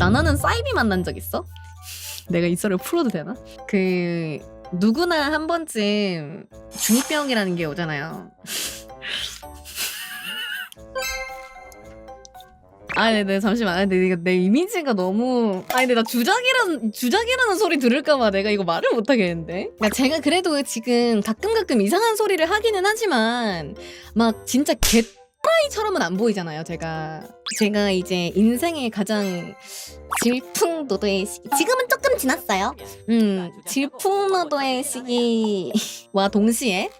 나나는 사이비 만난 적 있어? 내가 이 썰을 풀어도 되나? 그 누구나 한 번쯤 중이병이라는 게 오잖아요. 아, 네, 네, 잠시만. 아, 네, 이거 내 이미지가 너무. 아, 근데 나 주작이라는, 주작이라는 소리 들을까봐 내가 이거 말을 못하겠는데? 그러니까 제가 그래도 지금 가끔 가끔 이상한 소리를 하기는 하지만, 막 진짜 개, 또라이처럼은 안 보이잖아요, 제가. 제가 이제 인생의 가장 질풍노도의 시기. 지금은 조금 지났어요. 음, 질풍노도의 시기와 동시에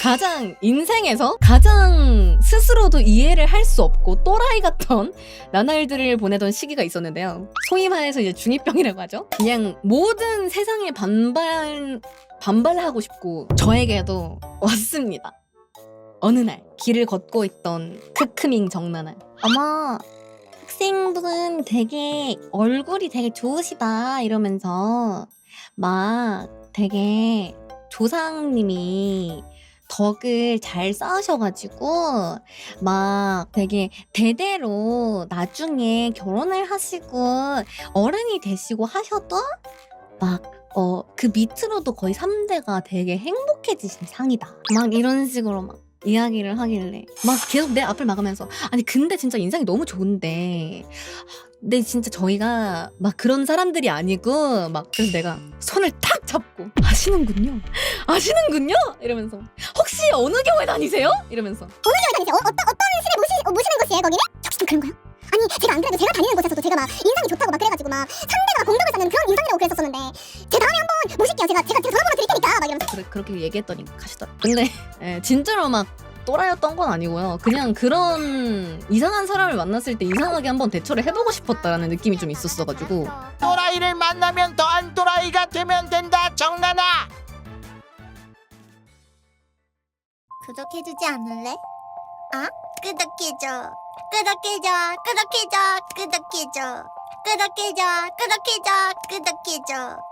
가장 인생에서 가장 스스로도 이해를 할 수 없고 또라이 같던 나날들을 보내던 시기가 있었는데요. 소위 말해서 이제 중이병이라고 하죠. 그냥 모든 세상에 반발 반발하고 싶고 저에게도 왔습니다. 어느 날 길을 걷고 있던 크크밍 정나날. 어머 학생분 되게 얼굴이 되게 좋으시다 이러면서 막 되게 조상님이 덕을 잘 쌓으셔가지고 막 되게 대대로 나중에 결혼을 하시고 어른이 되시고 하셔도 막 어 그 밑으로도 거의 3대가 되게 행복해지신 상이다. 막 이런 식으로 막 이야기를 하길래 막 계속 내 앞을 막으면서 아니 근데 진짜 인상이 너무 좋은데 근데 진짜 저희가 막 그런 사람들이 아니고 막 그래서 내가 손을 탁 잡고 아시는군요 아시는군요 이러면서 혹시 어느 교회 다니세요 이러면서 다니세요? 어, 어떤 어떤 신을 모시, 어, 모시는 곳이에요 거기는? 역시 또 그런 거요? 아니 제가 안 그래도 제가 다니는 곳에서도 제가 막 인상이 좋다고 막 그래가지고 막 3대가 공덕을 쌓는 그런 인상이라고 그랬었었는데 제 다음에 한번 모실게요 제가 제가 제가 전화번호 드릴 테니까 막 이러면서 그래, 그렇게 얘기했더니 가시더라. 근데 예, 진짜로 막 또라이였던 건 아니고요. 그냥 그런 이상한 사람을 만났을 때 이상하게 한번 대처를 해보고 싶었다라는 느낌이 좀 있었어가지고. 또라이를 만나면 더한 또라이가 되면 된다 정나나! 구독해주지 않을래? 아? 구독해줘. 구독해줘. 구독해줘. 구독해줘. 구독해줘. 구독해줘. 구독해줘